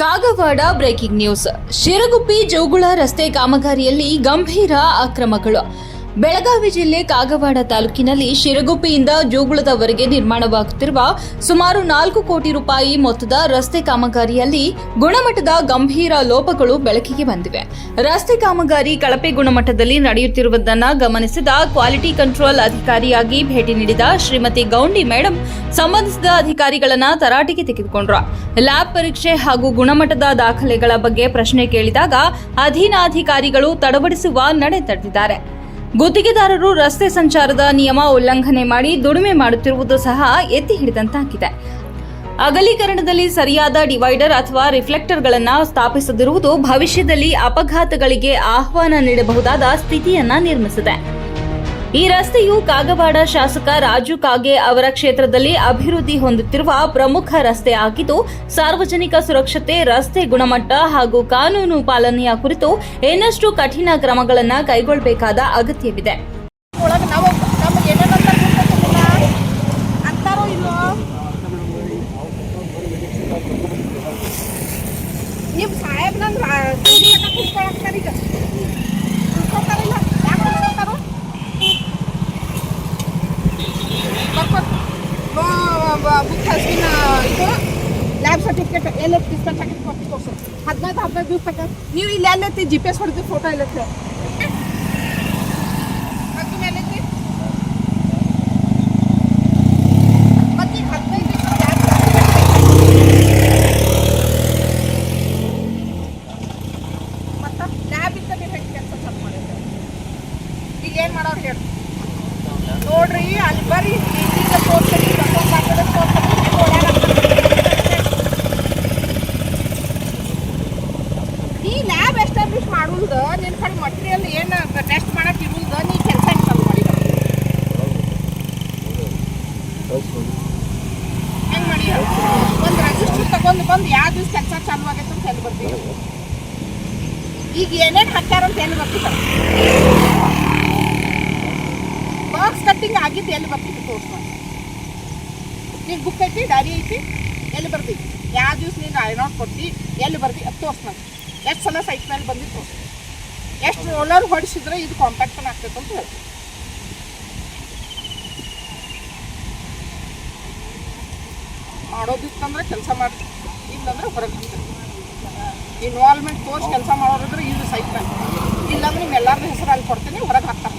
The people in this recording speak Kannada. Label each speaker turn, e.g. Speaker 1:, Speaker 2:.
Speaker 1: Kagwad breaking news. ಶಿರಗುಪ್ಪಿ ಜೋಗುಳ ರಸ್ತೆ ಕಾಮಗಾರಿಯಲ್ಲಿ ಗಂಭೀರ ಅಕ್ರಮಗಳು. ಬೆಳಗಾವಿ ಜಿಲ್ಲೆ ಕಾಗವಾಡ ತಾಲೂಕಿನಲ್ಲಿ ಶಿರಗುಪ್ಪಿಯಿಂದ ಜೋಗುಳದವರೆಗೆ ನಿರ್ಮಾಣವಾಗುತ್ತಿರುವ ಸುಮಾರು ನಾಲ್ಕು ಕೋಟಿ ರೂಪಾಯಿ ಮೊತ್ತದ ರಸ್ತೆ ಕಾಮಗಾರಿಯಲ್ಲಿ ಗುಣಮಟ್ಟದ ಗಂಭೀರ ಲೋಪಗಳು ಬೆಳಕಿಗೆ ಬಂದಿವೆ. ರಸ್ತೆ ಕಾಮಗಾರಿ ಕಳಪೆ ಗುಣಮಟ್ಟದಲ್ಲಿ ನಡೆಯುತ್ತಿರುವುದನ್ನು ಗಮನಿಸಿದ ಕ್ವಾಲಿಟಿ ಕಂಟ್ರೋಲ್ ಅಧಿಕಾರಿಯಾಗಿ ಭೇಟಿ ನೀಡಿದ ಶ್ರೀಮತಿ ಗೌಂಡಿ ಮೇಡಂ ಸಂಬಂಧಿಸಿದ ಅಧಿಕಾರಿಗಳನ್ನು ತರಾಟೆಗೆ ತೆಗೆದುಕೊಂಡ್ರು. ಲ್ಯಾಬ್ ಪರೀಕ್ಷೆ ಹಾಗೂ ಗುಣಮಟ್ಟದ ದಾಖಲೆಗಳ ಬಗ್ಗೆ ಪ್ರಶ್ನೆ ಕೇಳಿದಾಗ ಅಧೀನಾಧಿಕಾರಿಗಳು ತಡವಡಿಸುವ ನಡೆ ತಡೆದಿದ್ದಾರೆ. ಗುತ್ತಿಗೆದಾರರು ರಸ್ತೆ ಸಂಚಾರದ ನಿಯಮ ಉಲ್ಲಂಘನೆ ಮಾಡಿ ದುಡಿಮೆ ಮಾಡುತ್ತಿರುವುದು ಸಹ ಎತ್ತಿ ಹಿಡಿದಂತಾಗಿದೆ. ಅಗಲೀಕರಣದಲ್ಲಿ ಸರಿಯಾದ ಡಿವೈಡರ್ ಅಥವಾ ರಿಫ್ಲೆಕ್ಟರ್ಗಳನ್ನು ಸ್ಥಾಪಿಸದಿರುವುದು ಭವಿಷ್ಯದಲ್ಲಿ ಅಪಘಾತಗಳಿಗೆ ಆಹ್ವಾನ ನೀಡಬಹುದಾದ ಸ್ಥಿತಿಯನ್ನ ನಿರ್ಮಿಸಿದೆ. ಈ ರಸ್ತೆಯು ಕಾಗವಾಡ ಶಾಸಕ ರಾಜು ಕಾಗೆ ಅವರ ಕ್ಷೇತ್ರದಲ್ಲಿ ಅಭಿವೃದ್ಧಿ ಹೊಂದುತ್ತಿರುವ ಪ್ರಮುಖ ರಸ್ತೆ ಆಗಿದ್ದು, ಸಾರ್ವಜನಿಕ ಸುರಕ್ಷತೆ, ರಸ್ತೆ ಗುಣಮಟ್ಟ ಹಾಗೂ ಕಾನೂನು ಪಾಲನೆಯ ಕುರಿತು ಇನ್ನಷ್ಟು ಕಠಿಣ ಕ್ರಮಗಳನ್ನು ಕೈಗೊಳ್ಳಬೇಕಾದ ಅಗತ್ಯವಿದೆ.
Speaker 2: ಸಾಹೇಬ್ ಬರ್ಕೊ ಬುಕ್ ಹಸ್ಕಿನ ಇದು ಲ್ಯಾಬ್ ಸರ್ಟಿಫಿಕೇಟ್ ಎಲ್ಲ ಡಿಸ್ಟೆನ್ಸ್ ಹಾಕಿ ಕೊಟ್ಟು ತೋರ್ಸು ಹದಿನೈದು ಹದಿನೈದು ದಿವಸ ತಕ ನೀವು ಇಲ್ಲಿ ಎಲ್ಲೈತಿ ಜಿ ಪಿ ಎಸ್ ಹೊಡೆದು ಫೋಟೋ ಎಲ್ಲೈತಿ ಅಕ್ಕಿ ಮೇಲೈತಿ ಮತ್ತೆ ಲ್ಯಾಬ್ ಎಸ್ಟಾಬ್ಲಿಷ್ ಮಾಡುಲ್ದ ನಿನ್ನ ಕಡೆ ಮಟೀರಿಯಲ್ ಏನು ಟೆಸ್ಟ್ ಮಾಡಕ್ಕೆ ಇರುಲ್ದ, ನೀ ಕೆಲಸ ಚಾಲು ಮಾಡಿ ಹೆಂಗೆ ಮಾಡಿ ಒಂದು ರಿಜಿಸ್ಟರ್ ತಗೊಂಡು ಬಂದು ಯಾವ ದಿವ್ಸ ಕೆಲಸ ಚಾಲು ಆಗೈತೆ ಅಂತ ಹೇಳಿ ಬರ್ತೀವಿ ಈಗ ಏನೇನು ಹಾಕ್ಯಾರ ಅಂತ ಹೇಳಿ ಬರ್ತೀವಿ ಬಾಕ್ಸ್ ಕಟ್ಟಿಂಗ್ ಆಗಿದ್ದು ಎಲ್ಲಿ ಬರ್ತೀವಿ ತೋರಿಸ್ ನೀನು ಬುಕ್ ಐತಿ ಡೈರಿ ಐತಿ, ಎಲ್ಲಿ ಬರ್ತೀವಿ ಯಾವ ದಿವ್ಸ ನೀನು ಐನೌಟ್ ಕೊಡ್ತಿ ಎಲ್ಲಿ ಬರ್ದಿ? ಅದು ತೋರ್ಸ್ ನಾನು ಎಷ್ಟು ಸಲ ಸೈಟ್ ಮೇಲೆ ಬಂದಿತ್ತು? ಎಷ್ಟು ರೋಲರ್ ಹೊಡಿಸಿದ್ರೆ ಇದು ಕಾಂಪ್ಯಾಕ್ಟನ್ ಆಗ್ತೈತೆ ಅಂತ ಹೇಳಿ ಮಾಡೋದಿತ್ತಂದ್ರೆ ಕೆಲಸ ಮಾಡಿ, ಇಲ್ಲಂದ್ರೆ ಹೊರಗೆ ಹಾಕ್ತೈತೆ ಇನ್ವಾಲ್ವ್ಮೆಂಟ್ ತೋರ್ಸ್ ಕೆಲಸ ಮಾಡೋರಿದ್ರೆ ಇದು ಸೈಟ್ ಮೇಲೆ ಇಲ್ಲಾಂದ್ರೆ ನಿಮ್ಮ ಎಲ್ಲಾರ್ದು ಹೆಸರು ಅಲ್ಲಿ ಕೊಡ್ತೀನಿ, ಹೊರಗೆ ಹಾಕ್ತಾರೆ.